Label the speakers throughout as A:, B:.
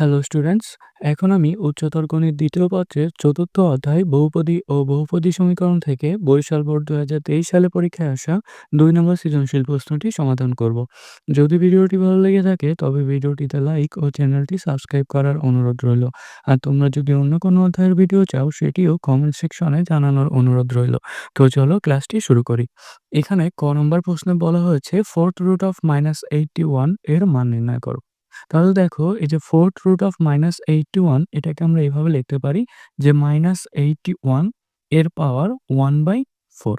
A: Hello students এখন আমি উচ্চতর গণিত দ্বিতীয় পত্রের চতুর্থ অধ্যায় বহুপদী ও বহুপদী সমীকরণ থেকে বরিশাল বোর্ড দু হাজার তেইশ সালে পরীক্ষায় আসা দুই নম্বর সৃজনশীল প্রশ্নটি সমাধান করব। যদি ভিডিওটি ভালো লেগে থাকে, তবে ভিডিওটিতে লাইক ও চ্যানেলটি সাবস্ক্রাইব করার অনুরোধ রইল। আর তোমরা যদি অন্য কোনো অধ্যায়ের ভিডিও চাও, সেটিও কমেন্ট সেকশনে জানানোর অনুরোধ রইল। তো চলো ক্লাসটি শুরু করি। এখানে ক নম্বর প্রশ্নে বলা হয়েছে fourth root of minus eighty ওয়ানের মান নির্ণয় করো। তাহলে দেখো এই যে fourth root of minus eighty one এটাকে আমরা এইভাবে লিখতে পারি যে মাইনাস এইটটি ওয়ানের পাওয়ার ওয়ান বাই ফোর।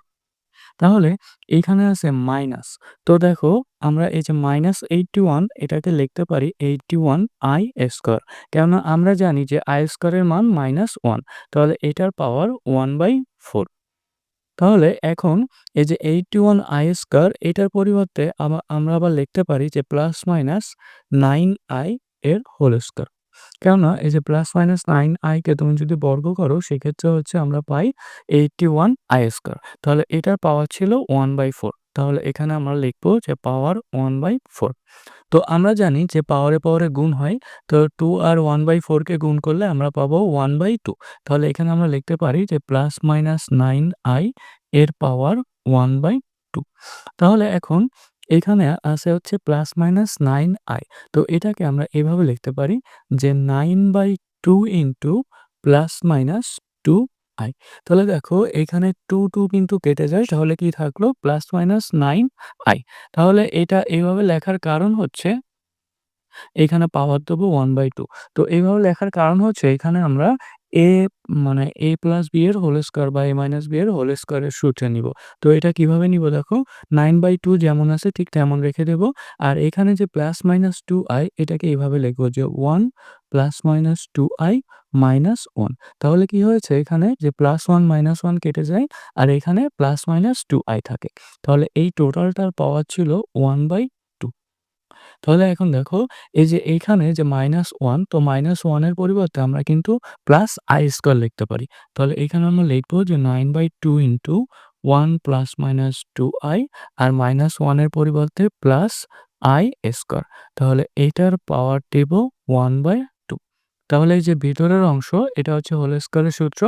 A: তাহলে এখানে আছে মাইনাস। তো দেখো আমরা এই যে মাইনাস এইটটি ওয়ান এটাকে লিখতে পারি এইটটি ওয়ান আই স্কোয়ার। কেননা আমরা জানি যে আই স্কোয়ারের মান মাইনাস ওয়ান। তাহলে এটার পাওয়ার ওয়ান বাই ফোর। তাহলে এখন এই যে এইটটি ওয়ান আই স্কোয়ার এটার পরিবর্তে আমরা আবার লিখতে পারি যে প্লাস মাইনাস নাইন আই এর হোল স্কোয়ার। কেননা এই যে প্লাস মাইনাস নাইন আইকে তুমি যদি বর্গ করো, সেক্ষেত্রে হচ্ছে আমরা পাই এইটটি ওয়ান আই স্কোয়ার। তাহলে এটার পাওয়ার ছিল ওয়ান বাই ফোর। তাহলে এখানে আমরা লিখব যে পাওয়ার ওয়ান বাই ফোর। তো আমরা জানি যে পাওয়ারে পাওয়ারে গুণ হয়, তো টু আর ওয়ান বাই ফোরকে গুণ করলে আমরা পাবো ওয়ান বাই টু। তাহলে এখানে আমরা লিখতে পারি যে প্লাস মাইনাস নাইন আই এর পাওয়ার ওয়ান বাই টু। তাহলে এখন এখানে আছে হচ্ছে প্লাস মাইনাস নাইন আই। তো এটাকে আমরা এভাবে লিখতে পারি যে nine by two into plus minus two i. তাহলে দেখো এখানে টু টু কিন্তু কেটে যায়, তাহলে কি থাকল? Plus minus nine i. তাহলে এটা এইভাবে লেখার কারণ হচ্ছে এখানে পাওয়ার দেবো ওয়ান বাই টু। তো এইভাবে লেখার কারণ হচ্ছে এখানে আমরা এ মানে এ প্লাস বি এর হোল স্কোয়ার বা এ মাইনাস বি এর হোল স্কোয়ারের সূত্রে নিব। তো এটা কীভাবে নিব দেখো? নাইন বাই টু যেমন আছে ঠিক তেমন রেখে দেব। আর এখানে যে প্লাস মাইনাস টু আই এটাকে এইভাবে লিখব যে one plus minus two i minus one তাহলে কি হয়েছে? এখানে যে প্লাস ওয়ান মাইনাস ওয়ান কেটে যায়, আর এখানে প্লাস মাইনাস টু আই থাকে। তাহলে এই টোটালটার পাওয়ার ছিল ওয়ান বাই তাহলে এখন দেখো, এই যে এইখানে যে মাইনাস ওয়ান তো মাইনাস ওয়ানের পরিবর্তে আমরা কিন্তু প্লাস আই স্কোয়ার লিখতে পারি। তাহলে এখানে আমরা লিখব যে nine by two into one plus minus two i R minus ওয়ানের পরিবর্তে প্লাস আই স্কোয়ার তাহলে এটার পাওয়ার দেব ওয়ান বাই তাহলে এই যে ভিতরের অংশ, এটা হচ্ছে হোল স্কোয়ারের সূত্র,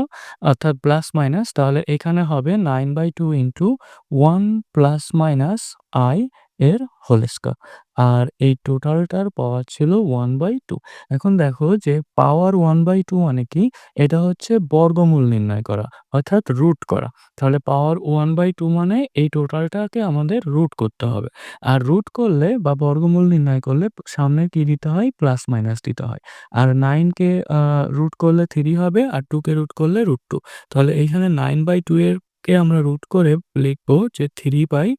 A: অর্থাৎ প্লাস মাইনাস তাহলে এখানে হবে nine by two into one plus minus i এর হোল স্কোয়ার আর এই টোটালটার পাওয়ার ছিল ওয়ান বাই টু এখন দেখো যে পাওয়ার ওয়ান বাই টু মানে কি? এটা হচ্ছে বর্গমূল নির্ণয় করা, অর্থাৎ রুট করা। তাহলে পাওয়ার ওয়ান বাই টু মানে এই টোটালটাকে আমাদের রুট করতে হবে। আর রুট করলে বা বর্গমূল নির্ণয় করলে সামনে কি দিতে হয়? প্লাস মাইনাস দিতে হয়। আর নাইনকে রুট করলে থ্রি হবে আর টুকে রুট করলে রুট টু তাহলে এইখানে নাইন বাই টু এর কে আমরা রুট করে লিখব যে থ্রি বাই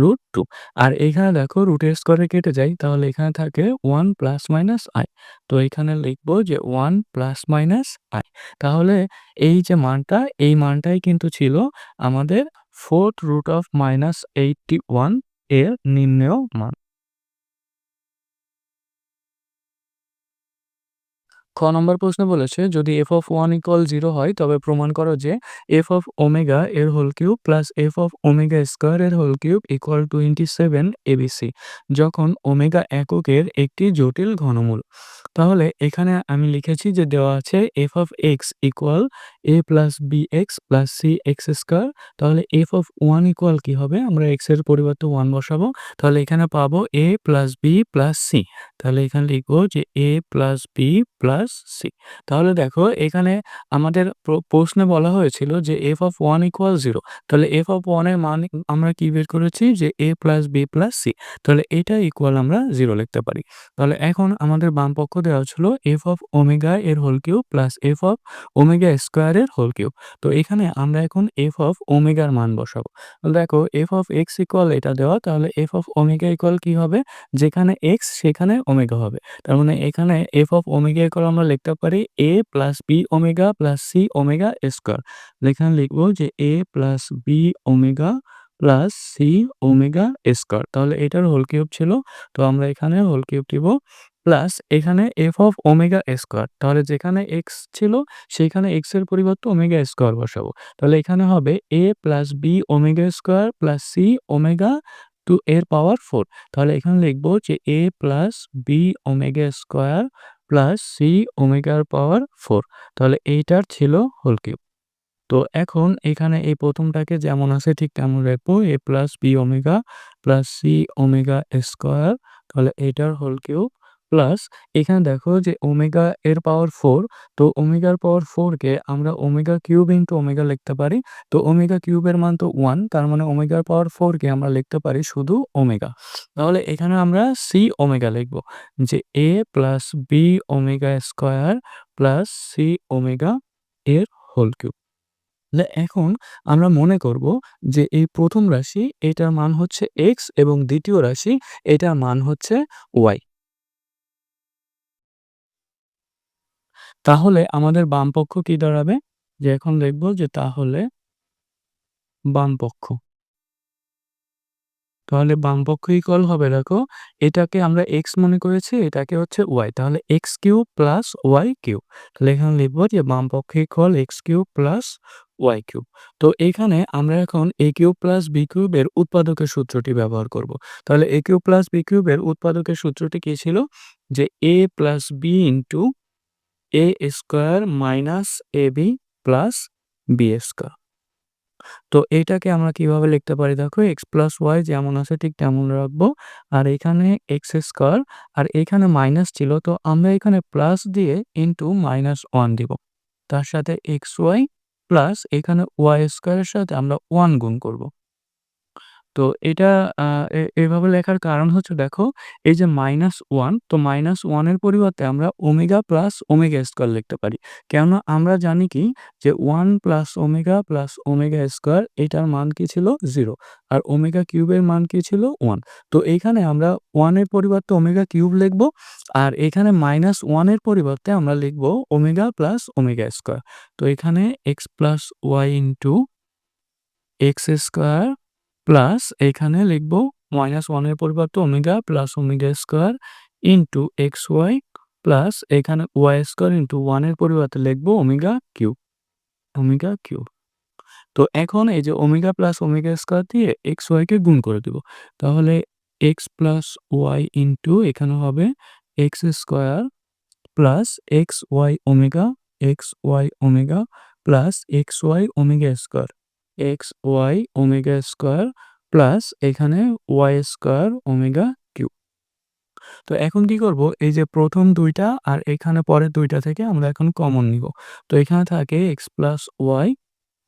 A: রুট টু আর এখানে দেখো রুটের স্কোয়ারে কেটে যাই তাহলে এখানে থাকে ওয়ান প্লাস মাইনাস আই তো এখানে লিখব যে ওয়ান প্লাস মাইনাস আই তাহলে এই যে মানটা, এই মানটাই কিন্তু ছিল আমাদের fourth root of minus eighty ওয়ানের নিম্নেয় মান। খ নম্বর প্রশ্ন বলেছে, যদি f of one equal zero হয়, তবে প্রমাণ করো যে এফ অফ ওমেগা এর whole cube plus f of omega square এর whole cube equal twenty seven abc যখন ওমেগা এককের একটি জটিল ঘনমূল। তাহলে এখানে আমি লিখেছি যে দেওয়া আছে f of x equal a plus b x plus c x square তাহলে এফ অফ ওয়ান ইকুয়াল কী হবে? আমরা এক্সের পরিবর্তে ওয়ান বসাবো। তাহলে এখানে পাবো a plus b plus c তাহলে এখানে লিখব যে a plus b plus c তাহলে দেখো এখানে আমাদের প্রশ্নে বলা হয়েছিল যে f of one equal zero তাহলে এফ অফ ওয়ানের মান আমরা কি বের করেছি? যে a plus b plus c তাহলে এটা ইকুয়াল আমরা জিরো লিখতে পারি। তাহলে এখন আমাদের বাম পক্ষ দেওয়া ছিল এফ অফ ওমেগা এর whole cube plus f of omega স্কোয়ারের হোল কিউব তো এখানে আমরা এখন এফ অফ ওমেগার মান বসাবো। দেখো এফ অফ এক্স ইকুয়াল এটা দেওয়া, তাহলে এফ অফ ওমেগা ইকুয়াল কি হবে? যেখানে এক্স সেখানে ওমেগা হবে। তার মানে এখানে এফ অফ ওমেগা ইকুয়াল আমরা লিখতে পারি a plus b omega plus c omega square এখানে লিখব যে a plus b omega plus c omega square তাহলে এটার হোল কিউব ছিল, তো আমরা এখানে হোল কিউব দিব। প্লাস এখানে এফ অফ ওমেগা স্কোয়ার তাহলে যেখানে এক্স ছিল সেখানে এক্সের পরিবর্তে ওমেগা স্কোয়ার বসাবো। তাহলে এখানে হবে a plus b omega square plus c omega two এর পাওয়ার ফোর তাহলে এখানে লিখব যে a plus b omega square plus c ওমেগার power four তাহলে এইটার ছিল হোল কিউব তো এখন এখানে এই প্রথমটাকে যেমন আছে ঠিক তেমন রাখব a plus b omega plus c omega square তাহলে এটার হোল কিউব প্লাস এখানে দেখো যে ওমেগা এর পাওয়ার ফোর তো ওমেগার পাওয়ার ফোরকে আমরা ওমেগা কিউব ইন্টু ওমেগা লিখতে পারি। তো ওমেগা কিউবের মান তো ওয়ান তার মানে ওমেগার পাওয়ার ফোরকে আমরা লিখতে পারি শুধু ওমেগা তাহলে এখানে আমরা সি ওমেগা লিখব, যে a plus b omega square plus c omega এর হোল কিউব তাহলে এখন আমরা মনে করব যে এই প্রথম রাশি, এটার মান হচ্ছে এক্স এবং দ্বিতীয় রাশি, এটার মান হচ্ছে ওয়াই তাহলে আমাদের বামপক্ষ কি দাঁড়াবে? যে এখন দেখব যে তাহলে বামপক্ষ। তাহলে বামপক্ষ ইকুয়াল হবে, দেখো। এটাকে আমরা এক্স মনে করেছি, এটাকে হচ্ছে ওয়াই তাহলে x cube plus y cube তাহলে এখানে লিখব যে বামপক্ষ equal x cube plus y cube. তো এখানে আমরা এখন এ কিউব প্লাস বি কিউবের উৎপাদকের সূত্রটি ব্যবহার করব। তাহলে এ কিউব প্লাস বি কিউবের উৎপাদকের সূত্রটি কি ছিল? যে a plus b into a square minus a b plus b square তো এইটাকে আমরা কীভাবে লিখতে পারি? দেখো এক্স প্লাস ওয়াই যেমন আছে, ঠিক তেমন রাখব। আর এখানে এক্স স্কোয়ার আর এখানে মাইনাস ছিল, তো আমরা এখানে প্লাস দিয়ে ইন্টু মাইনাস ওয়ান দিব। তার সাথে এক্স ওয়াই প্লাস এখানে ওয়াই স্কোয়ারের সাথে আমরা ওয়ান গুণ করব। তো এটা এভাবে লেখার কারণ হচ্ছে দেখো, এই যে মাইনাস ওয়ান তো মাইনাস ওয়ানের পরিবর্তে আমরা ওমেগা প্লাস ওমেগা স্কোয়ার লিখতে পারি। কেননা আমরা জানি কি, যে one plus omega plus omega square এটার মান কি ছিল? জিরো আর ওমেগা কিউবের মান কি ছিল? ওয়ান তো এখানে আমরা ওয়ানের পরিবর্তে ওমেগা কিউব লিখব, আর এখানে মাইনাস ওয়ানের পরিবর্তে আমরা লিখব ওমেগা প্লাস ওমেগা স্কোয়ার তো এখানে x plus y into x square plus এখানে লিখব মাইনাস ওয়ানের পরিবর্তে omega plus omega square into x y plus এখানে ওয়াই স্কোয়ার ইন্টু ওয়ানের পরিবর্তে লিখব ওমেগা কিউব ওমেগা কিউব। তো এখন এই যে ওমেগা প্লাস ওমেগা স্কোয়ার দিয়ে এক্স ওয়াইকে গুণ করে দিব, তাহলে এক্স প্লাস ওয়াই ইন্টু এখানে হবে x square plus x y omega, x y omega plus x y omega square. X y omega square plus এখানে ওয়াই স্কোয়ার ওমেগা কিউ তো এখন কি করব? এই যে প্রথম দুইটা আর এখানে পরের দুইটা থেকে আমরা এখন কমন নিব। তো এখানে থাকে এক্স প্লাস ওয়াই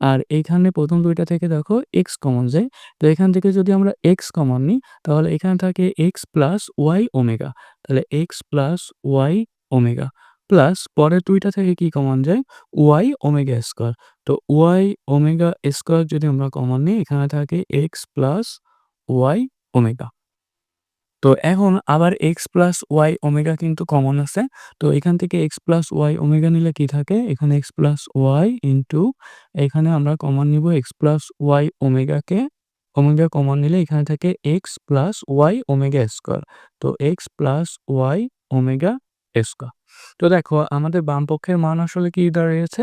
A: আর এইখানে প্রথম দুইটা থেকে দেখো এক্স কমন যায় তো এখান থেকে যদি আমরা এক্স কমন নিই, তাহলে এখানে থাকে এক্স প্লাস ওয়াই ওমেগা তাহলে x plus y omega plus পরের দুইটা থেকে কি কমন যায়? ওয়াই ওমেগা স্কোয়ার তো ওয়াই ওমেগা স্কোয়ার যদি আমরা কমন নিই, এখানে থাকে এক্স প্লাস ওয়াই ওমেগা তো এখন আবার এক্স প্লাস ওয়াই ওমেগা কিন্তু কমন আছে। তো এখান থেকে এক্স প্লাস ওয়াই ওমেগা নিলে কি থাকে? এখানে এক্স প্লাস ওয়াই ইন্টু এখানে আমরা কমন নিব এক্স প্লাস ওয়াই ওমেগাকে ওমেগা কমন নিলে এখানে থাকে x plus y omega square তো x plus y omega square তো দেখো, আমাদের বাম পক্ষের মান আসলে কি দাঁড়িয়েছে?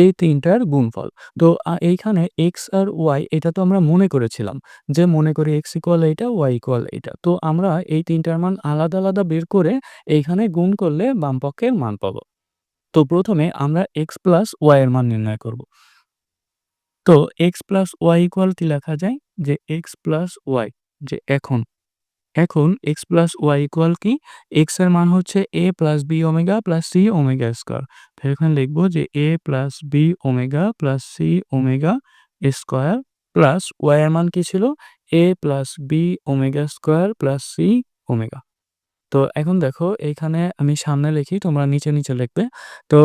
A: এই তিনটার গুণফল। তো এইখানে এক্স আর ওয়াই এটা তো আমরা মনে করেছিলাম যে মনে করি এক্স ইকুয়াল এইটা ওয়াই ইকুয়াল এইটা। তো আমরা এই তিনটার মান আলাদা আলাদা বের করে এইখানে গুণ করলে বাম পক্ষের মান পাবো। তো প্রথমে আমরা এক্স প্লাস ওয়াই এর মান নির্ণয় করব। তো এক্স প্লাস ওয়াই ইকুয়াল কি লেখা যায়? যে এক্স প্লাস ওয়াই যে এখন এখন এক্স প্লাস ওয়াই ইকুয়াল কি? এক্সের মান হচ্ছে a plus b omega plus c omega square তাহলে এখানে লিখব যে a plus b omega plus c omega square plus y এর মান কি ছিল? A plus b omega square plus c omega তো এখন দেখো, এখানে আমি সামনে লিখি, তোমরা নিচে নিচে লিখবে। তো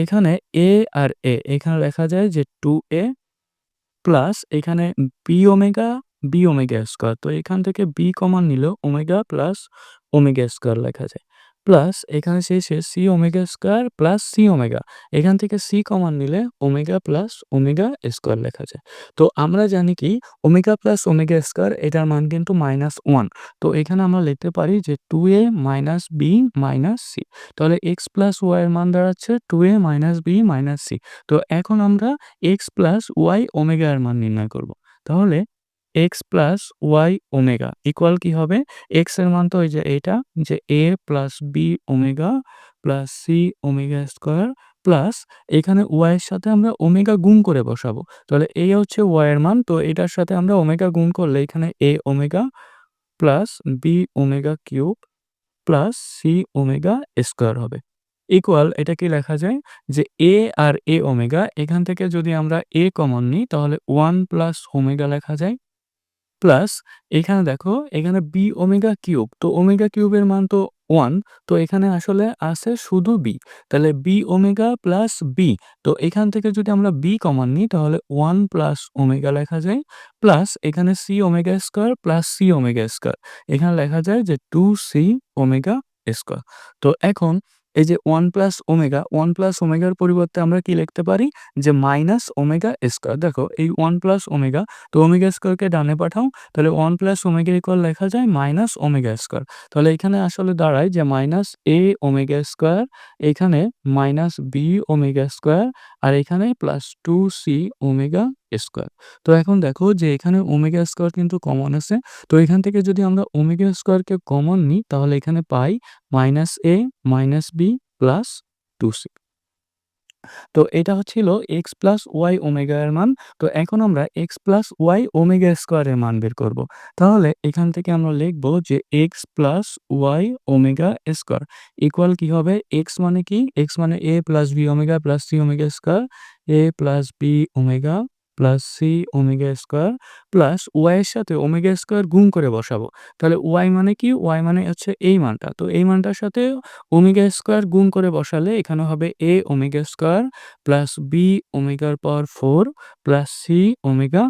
A: এখানে এ আর এ এখানে লেখা যায় যে টু এ প্লাস এখানে b omega b omega square তো এখান থেকে বি কমান নিল ওমেগা প্লাস ওমেগা স্কোয়ার লেখা যায়। প্লাস এখানে শেষে c omega square plus c omega এখান থেকে সি কমান নিলে ওমেগা প্লাস ওমেগা স্কোয়ার লেখা যায়। তো আমরা জানি কি ওমেগা প্লাস ওমেগা স্কোয়ার এটার মান কিন্তু মাইনাস ওয়ান তো এখানে আমরা লিখতে পারি যে two a minus b minus c তাহলে এক্স প্লাস ওয়াই এর মান দাঁড়াচ্ছে two a minus b minus c তো এখন আমরা এক্স প্লাস ওয়াই ওমেগা এর মান নির্ণয় করব। তাহলে x plus y omega equal কি হবে? এক্সের মান তো ওই যে এটা যে a plus b omega plus c omega square plus এখানে ওয়াই এর সাথে আমরা ওমেগা গুণ করে বসাবো। তাহলে এই হচ্ছে ওয়াই এর মান, তো এটার সাথে আমরা ওমেগা গুণ করলে এখানে A omega plus B omega cube plus C omega square হবে। ইকুয়াল এটা কি লেখা যায়? যে এ আর এ ওমেগা এখান থেকে যদি আমরা এ কমন নিই, তাহলে ওয়ান প্লাস ওমেগা লেখা যায়। প্লাস এখানে দেখো, এখানে বি ওমেগা কিউব তো ওমেগা কিউবের মান তো ওয়ান তো এখানে আসলে আছে শুধু বি তাহলে বি ওমেগা প্লাস বি তো এখান থেকে যদি আমরা বি কমন নিই, তাহলে ওয়ান প্লাস ওমেগা লেখা যায় প্লাস এখানে C omega square plus C omega square এখানে লেখা যায় যে টু সি ওমেগা স্কোয়ার তো এখন এই যে one plus omega one plus ওমেগার পরিবর্তে আমরা কি লিখতে পারি? যে মাইনাস ওমেগা স্কোয়ার দেখো, এই ওয়ান প্লাস ওমেগা তো ওমেগা স্কোয়ারকে ডানে পাঠাও, তাহলে ওয়ান প্লাস ওমেগা ইকুয়াল লেখা যায় মাইনাস ওমেগা স্কোয়ার তাহলে এখানে আসলে দাঁড়ায় যে মাইনাস এ ওমেগা স্কোয়ার এখানে মাইনাস বি ওমেগা স্কোয়ার আর এখানে plus two C omega square. তো এখন দেখো যে এখানে ওমেগা স্কোয়ার কিন্তু কমন আছে। তো এখান থেকে যদি আমরা ওমেগা স্কোয়ারকে কমন নিই, তাহলে এখানে পাই minus A, minus B, plus two C. তো এটা হচ্ছিল এক্স প্লাস ওয়াই ওমেগা এর মান। তো এখন আমরা এক্স প্লাস ওয়াই ওমেগা স্কোয়ারের মান বের করব। তাহলে এখান থেকে আমরা লিখব যে X plus Y omega square equal কি হবে? এক্স মানে কি? এক্স মানে A plus B omega plus C omega square, A plus B omega plus C omega square plus ওয়াইয়ের সাথে ওমেগা স্কোয়ার গুণ করে বসাবো। তাহলে ওয়াই মানে কি? ওয়াই মানে হচ্ছে এই মানটা। তো এই মানটার সাথে ওমেগা স্কোয়ার গুণ করে বসালে এখানে হবে A omega square plus B ওমেগার power four plus C omega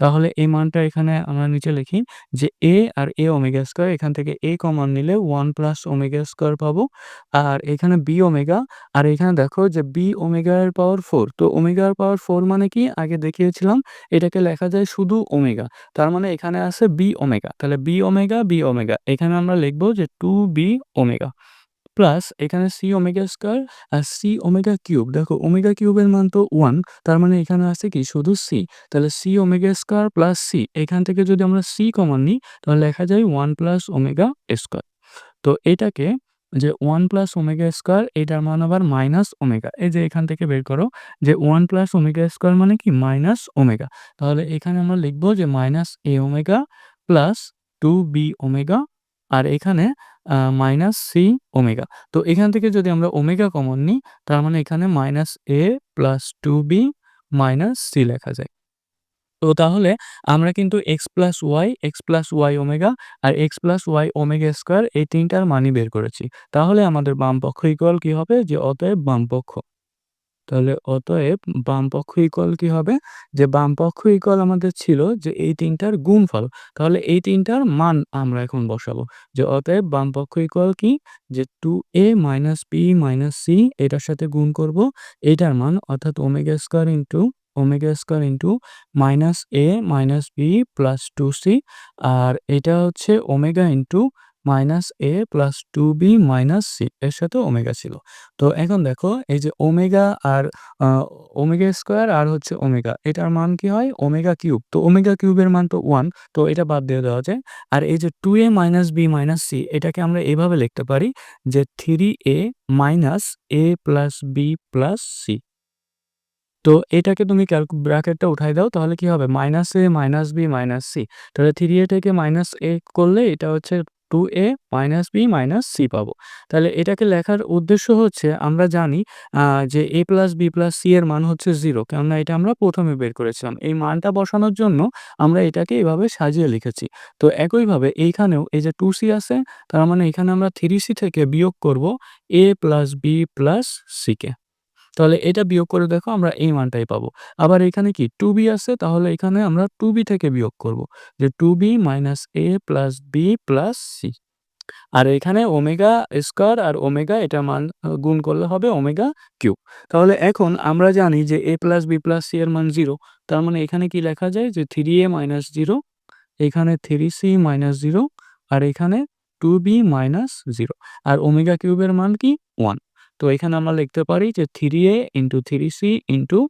A: তাহলে এই মানটা এখানে আমরা নিচে লিখি যে এ আর এ ওমেগা স্কোয়ার এখান থেকে এ কমন নিলে ওয়ান প্লাস ওমেগা স্কোয়ার পাবো। আর এখানে বি ওমেগা আর এখানে দেখো যে বি ওমেগার পাওয়ার ফোর তো ওমেগার পাওয়ার ফোর মানে কি? আগে দেখিয়েছিলাম, এটাকে লেখা যায় শুধু ওমেগা তার মানে এখানে আছে বি ওমেগা তাহলে বি ওমেগা বি ওমেগা এখানে আমরা লিখব যে টু বি ওমেগা প্লাস এখানে সি ওমেগা স্কোয়ার আর সি ওমেগা কিউব দেখো ওমেগা কিউবের মান তো ওয়ান তার মানে এখানে আছে কি? শুধু সি তাহলে C omega square plus C এখান থেকে যদি আমরা সি কমন নিই, তাহলে লেখা যায় ওয়ান প্লাস ওমেগা স্কোয়ার তো এটাকে যে ওয়ান প্লাস ওমেগা স্কোয়ার এটার মান আবার মাইনাস ওমেগা এই যে এখান থেকে বের করো, যে ওয়ান প্লাস ওমেগা স্কোয়ার মানে কি? মাইনাস ওমেগা তাহলে এখানে আমরা লিখব যে minus A omega plus two B omega আর এখানে মাইনাস সি ওমেগা তো এখান থেকে যদি আমরা ওমেগা কমন নিই, তার মানে এখানে minus A plus two B minus C লেখা যায়। তো তাহলে আমরা কিন্তু X plus Y X plus Y omega আর X plus Y omega square এই তিনটার মানই বের করেছি। তাহলে আমাদের বাম পক্ষ ইকুয়াল কি হবে? যে অতএব বাম পক্ষ তাহলে অতএব বাম পক্ষ ইকুয়াল কি হবে? যে বাম পক্ষ ইকুয়াল আমাদের ছিল যে এই তিনটার গুণফল। তাহলে এই তিনটার মান আমরা এখন বসাবো। যে অতএব বাম পক্ষ ইকুয়াল কি? যে two A minus B minus C এটার সাথে গুণ করব। এটার মান অর্থাৎ omega square into omega square into minus A minus B plus two C আর এটা হচ্ছে omega into minus A plus two B minus C এর সাথে ওমেগা ছিল। তো এখন দেখো, এই যে ওমেগা আর ওমেগা স্কোয়ার আর হচ্ছে ওমেগা, এটার মান কি হয়? Omega cube. তো ওমেগা কিউবের মান তো ওয়ান, তো এটা বাদ দিয়ে দেওয়া যায়। আর এই যে two A minus B minus C, এটাকে আমরা এভাবে লিখতে পারি যে three A minus A plus B plus C. তো এটাকে তুমি ব্র্যাকেটটা উঠাই দাও, তাহলে কি হবে? Minus A minus B minus C. তাহলে থ্রি এ থেকে মাইনাস এ করলে এটা হচ্ছে two A minus B minus C পাবো। তাহলে এটাকে লেখার উদ্দেশ্য হচ্ছে, আমরা জানি যে A plus B plus C এর মান হচ্ছে জিরো কেননা এটা আমরা প্রথমে বের করেছিলাম। এই মানটা বসানোর জন্য আমরা এটাকে এভাবে সাজিয়ে লিখেছি। তো একইভাবে এইখানেও এই যে টু সি আছে, তার মানে এখানে আমরা থ্রি সি থেকে বিয়োগ করব এ প্লাস বি প্লাস সিকে তাহলে এটা বিয়োগ করে দেখো আমরা এই মানটাই পাবো। আবার এখানে কি টু বি আছে, তাহলে এখানে আমরা টু বি থেকে বিয়োগ করব। যে two B minus A plus B plus C আর এখানে ওমেগা স্কোয়ার আর ওমেগা এটা মান গুণ করলে হবে ওমেগা কিউব তাহলে এখন আমরা জানি যে A plus B plus C এর মান জিরো তার মানে এখানে কি লেখা যায়? যে থ্রি এ মাইনাস জিরো এখানে থ্রি সি মাইনাস জিরো আর এখানে টু বি মাইনাস জিরো আর ওমেগা কিউবের মান কি? ওয়ান তো এখানে আমরা লিখতে পারি যে three A into three C into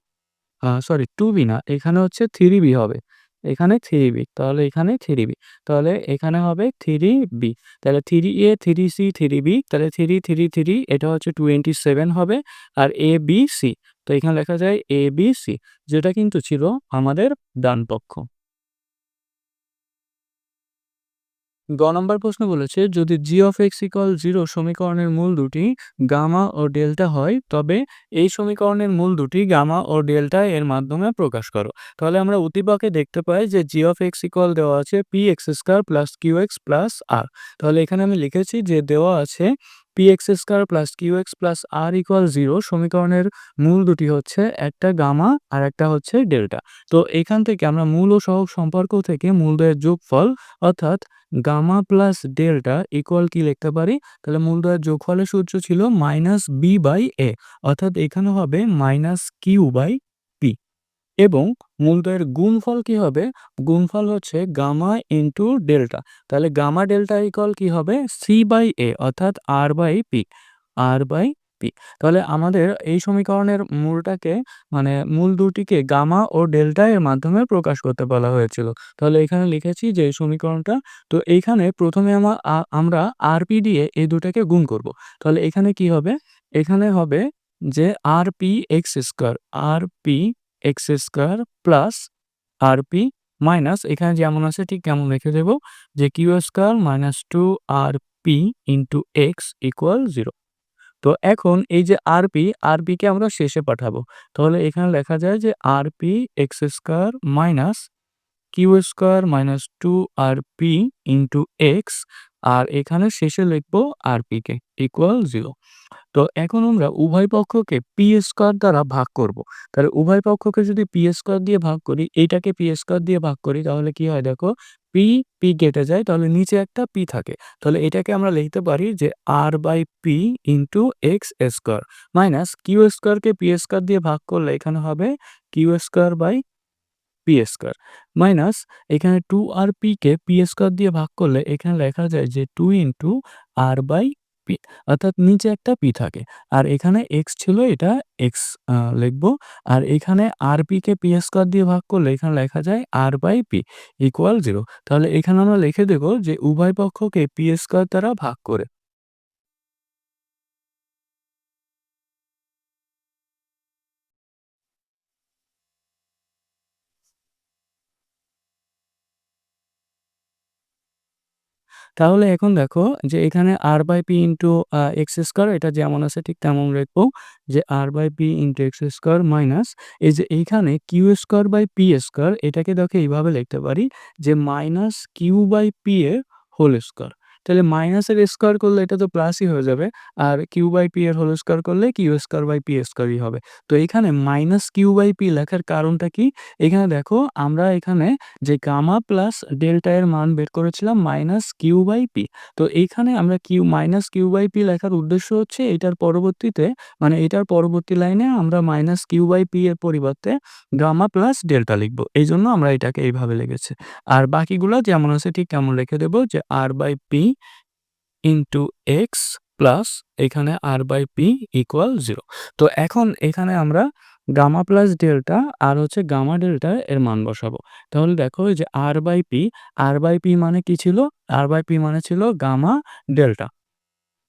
A: sorry two B না, এখানে হচ্ছে থ্রি বি হবে। এখানে থ্রি বি তাহলে এখানে থ্রি বি তাহলে এখানে হবে থ্রি বি তাহলে three A three C three B তাহলে থ্রি থ্রি থ্রি এটা হচ্ছে টোয়েন্টি সেভেন হবে, আর এ বি সি তো এখানে লেখা যায় এ বি সি যেটা কিন্তু ছিল আমাদের ডান পক্ষ গ নম্বর প্রশ্ন বলেছে, যদি G of X equal zero সমীকরণের মূল দুটি গামা ও ডেল্টা হয়, তবে এই সমীকরণের মূল দুটি গামা ও ডেল্টা এর মাধ্যমে প্রকাশ করো। তাহলে আমরা অতিবাকে দেখতে পাই যে জি অফ এক্স ইকল দেওয়া আছে P X square plus Q X plus R তাহলে এখানে আমি লিখেছি যে দেওয়া আছে P X square plus Q X plus R equal zero সমীকরণের মূল দুটি হচ্ছে একটা গামা আর একটা হচ্ছে ডেল্টা। তো এখান থেকে আমরা মূল ও সহগ সম্পর্ক থেকে মূলদয়ের যোগফল অর্থাৎ গামা প্লাস ডেল্টা ইকুয়াল কি লিখতে পারি? তাহলে মূলদয়ের যোগফলের সূত্র ছিল মাইনাস বি বাই এ অর্থাৎ এখানে হবে মাইনাস কিউ বাই পি এবং মূলদয়ের গুণফল কি হবে? গুণফল হচ্ছে গামা ইন্টু ডেল্টা। তাহলে গামা ডেল্টা ইকুয়াল কি হবে? সি বাই এ অর্থাৎ R by P R by P তাহলে আমাদের এই সমীকরণের মূলটাকে মানে মূল দুটিকে গামা ও ডেল্টা এর মাধ্যমে প্রকাশ করতে বলা হয়েছিল। তাহলে এখানে লিখেছি যে এই সমীকরণটা, তো এইখানে প্রথমে আমার আমরা আরপি দিয়ে এই দুটাকে গুণ করব। তাহলে এখানে কি হবে? এখানে হবে যে R P X square R P X square plus R P minus এখানে যেমন আছে ঠিক কেমন লিখে দেব যে Q square minus two R P into X equal zero তো এখন এই যে আরপি আরপিকে আমরা শেষে পাঠাবো। তাহলে এখানে লেখা যায় যে R P X square minus Q square minus two R P into X আর এখানে শেষে লিখব আর আরপিকে ইকুয়াল জিরো তো এখন আমরা উভয় পক্ষকে পি স্কোয়ার দ্বারা ভাগ করব। তাহলে উভয় পক্ষকে যদি পি স্কোয়ার দিয়ে ভাগ করি, এইটাকে পি স্কোয়ার দিয়ে ভাগ করি, তাহলে কি হয় দেখো? পি পি কেটে যায়, তাহলে নিচে একটা পি থাকে। তাহলে এটাকে আমরা লিখতে পারি যে R by P into X square minus Q স্কোয়ারকে পি স্কোয়ার দিয়ে ভাগ করলে এখানে হবে Q square by P square minus এখানে টু আর পিকে পি স্কোয়ার দিয়ে ভাগ করলে এখানে লেখা যায় যে two into R by P অর্থাৎ নিচে একটা পি থাকে। আর এখানে এক্স ছিল এটা এক্স লিখব। আর এখানে আর পিকে পি স্কোয়ার দিয়ে ভাগ করলে এখানে লেখা যায় R by P equal zero তাহলে এখানে আমরা লিখে দেবো যে উভয় পক্ষকে পি স্কোয়ার দ্বারা ভাগ করে। তাহলে এখন দেখো যে এখানে R by P into X square এটা যেমন আছে ঠিক তেমন রাখব যে R by P into X square minus এই যে এইখানে Q square by P square এটাকে দেখো এইভাবে লিখতে পারি যে মাইনাস কিউ বাই পি এর হোল স্কোয়ার তাহলে মাইনাসের স্কোয়ার করলে এটা তো প্লাসই হয়ে যাবে। আর কিউ বাই পি এর হোল স্কোয়ার করলে কিউ স্কোয়ার বাই পি স্কোয়ারই হবে। তো এখানে মাইনাস কিউ বাই পি লেখার কারণটা কি? এখানে দেখো, আমরা এখানে যে গামা প্লাস ডেল্টা এর মান বের করেছিলাম মাইনাস কিউ বাই পি তো এইখানে আমরা Q minus Q by P লেখার উদ্দেশ্য হচ্ছে এটার পরবর্তীতে মানে এটার পরবর্তী লাইনে আমরা মাইনাস কিউ বাই পি এর পরিবর্তে গামা প্লাস ডেল্টা লিখব। এই জন্য আমরা এটাকে এইভাবে লিখেছি। আর বাকিগুলো যেমন আছে ঠিক তেমন লিখে দেবো যে R by P into X plus এখানে R by P equal zero তো এখন এখানে আমরা গামা প্লাস ডেল্টা আর হচ্ছে গামা ডেল্টা এর মান বসাবো। তাহলে দেখো যে R by P R by P মানে কি ছিল? আর বাই পি মানে ছিল গামা ডেল্টা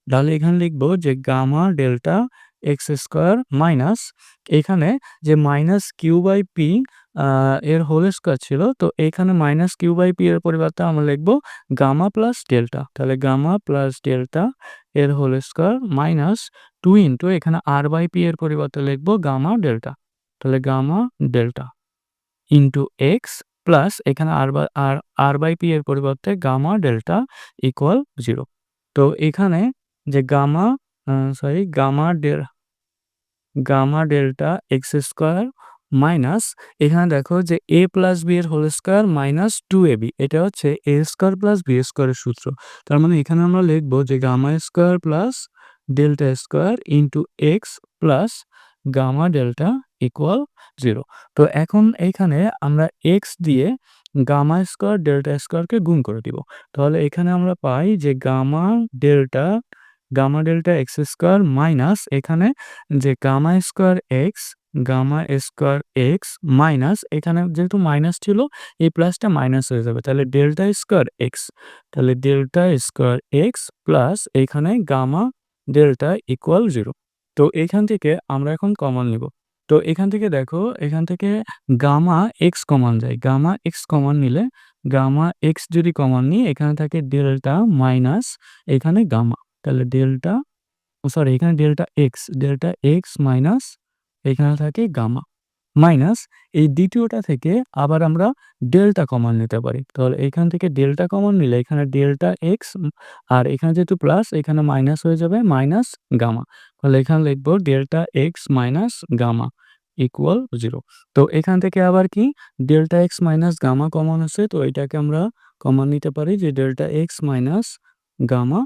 A: তাহলে এখানে লিখব যে gamma delta X square minus এখানে যে মাইনাস কিউ বাই পি এর হোল স্কোয়ার ছিল। তো এখানে মাইনাস কিউ বাই পি এর পরিবর্তে আমরা লিখব গামা প্লাস ডেল্টা তাহলে গামা প্লাস ডেল্টা এর whole square minus two into এখানে আর বাই পি এর পরিবর্তে লিখব গামা ডেল্টা তাহলে gamma delta into X plus এখানে আর বা আর আর বাই পি এর পরিবর্তে গামা ডেল্টা ইকুয়াল জিরো তো এখানে যে gamma sorry gamma del gamma delta X square minus, এখানে দেখো যে এ প্লাস বি এর whole square minus two A B এটা হচ্ছে এ স্কোয়ার প্লাস বি স্কোয়ারের সূত্র। তার মানে এখানে আমরা লিখব যে gamma square plus delta square into X plus gamma delta equal zero তো এখন এখানে আমরা এক্স দিয়ে গামা স্কোয়ার ডেল্টা স্কোয়ারকে গুণ করে দিব। তাহলে এখানে আমরা পাই যে gamma delta gamma delta X square minus এখানে যে gamma square X gamma square X minus, এখানে যেহেতু মাইনাস ছিল, এই প্লাসটা মাইনাস হয়ে যাবে। তাহলে ডেল্টা স্কোয়ার এক্স, তাহলে ডেল্টা স্কোয়ার এক্স প্লাস এখানে গামা ডেল্টা ইকুয়াল জিরো। তো এখান থেকে আমরা এখন কমন নিব। তো এখান থেকে দেখো, এখান থেকে গামা এক্স কমন যায়। গামা এক্স কমন নিলে, গামা এক্স যদি কমন নিই, এখানে থাকে ডেল্টা মাইনাস, এখানে গামা। তাহলে ডেল্টা সরি, এখানে delta X delta X minus এখানে থাকে গামা। মাইনাস এই দ্বিতীয়টা থেকে আবার আমরা ডেল্টা কমন নিতে পারি। তাহলে এখান থেকে ডেল্টা কমন নিলে এখানে ডেল্টা এক্স আর এখানে যেহেতু প্লাস এখানে মাইনাস হয়ে যাবে মাইনাস গামা। তাহলে এখানে লিখব delta X minus gamma equal zero তো এখান থেকে আবার কি? Delta X minus gamma common আছে, তো এটাকে আমরা কমন নিতে পারি যে ডেল্টা এক্স মাইনাস গামা।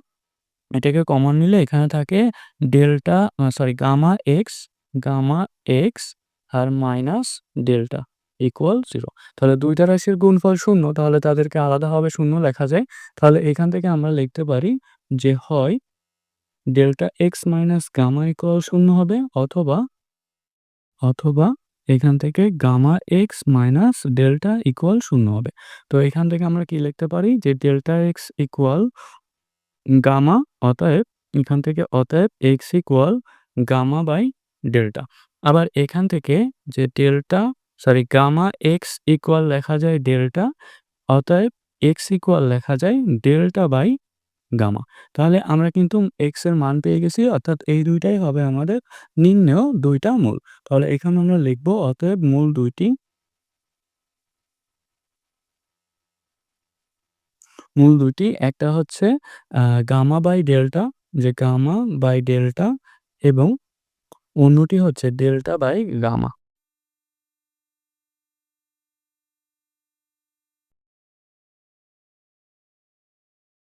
A: এটাকে কমন নিলে এখানে থাকে delta sorry gamma X gamma X আর মাইনাস ডেল্টা ইকুয়াল জিরো। তাহলে দুইটা রাশির গুণফল শূন্য, তাহলে তাদেরকে আলাদাভাবে শূন্য লেখা যায়। তাহলে এখান থেকে আমরা লিখতে পারি যে হয় delta X minus gamma equal শূন্য হবে, অথবা অথবা এখান থেকে gamma X minus delta equal শূন্য হবে। তো এখান থেকে আমরা কি লিখতে পারি? যে ডেল্টা এক্স ইকুয়াল গামা, অতএব এখান থেকে অতএব X equal gamma by delta. আবার এখান থেকে যে delta sorry gamma X equal লেখা যায় ডেল্টা, অতএব এক্স ইকুয়াল লেখা যায় ডেল্টা বাই গামা। তাহলে আমরা কিন্তু এক্সের মান পেয়ে গেছি, অর্থাৎ এই দুইটাই হবে আমাদের নিম্নেও দুইটা মূল। তাহলে এখানে আমরা লিখব, অতএব মূল দুইটি মূল দুটি একটা হচ্ছে গামা বাই ডেল্টা, যে গামা বাই ডেল্টা এবং অন্যটি হচ্ছে ডেল্টা বাই গামা।